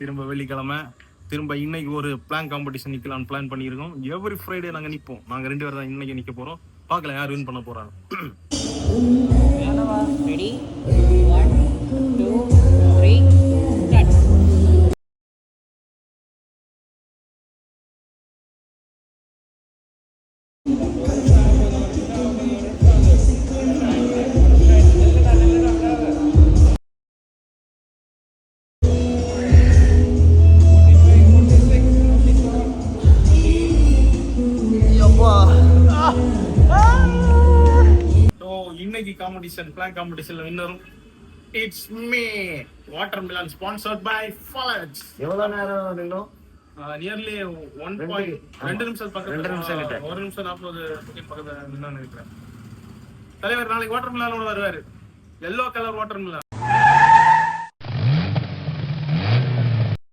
திரும்ப வெள்ளிக்கிழமை திரும்ப இன்னைக்கு ஒரு பிளான் காம்படிஷன் நிக்கலாம்னு பிளான் பண்ணியிருக்கோம். எவ்ரி ஃப்ரைடே நாங்கள் நிற்போம் நாங்கள் ரெண்டு பேரும் தான் இன்னைக்கு நிற்க போகிறோம் பார்க்கல யார் வின் பண்ண போறாங்க. ஸோ இன்னைக்கு காம்படிஷன் பிளான் காம்படிஷன்ல வின்னரும் it's me watermelon sponsored by ஃபாலட்ஸ் எவ்வளவு நேரம் நின்னோம்? நியர்லி ஒன் பாயிண்ட் ரெண்டு நிமிஷம் பக்கத்துல ரெண்டு நிமிஷம் கிட்ட. ஒரு நிமிஷம் நாற்பது செகண்ட் பக்கத்துல நின்னு இருக்கிறேன். தலைவர் நாளைக்கு வாட்டர் மிலானோட வருவாரு. Yellow colour water Milan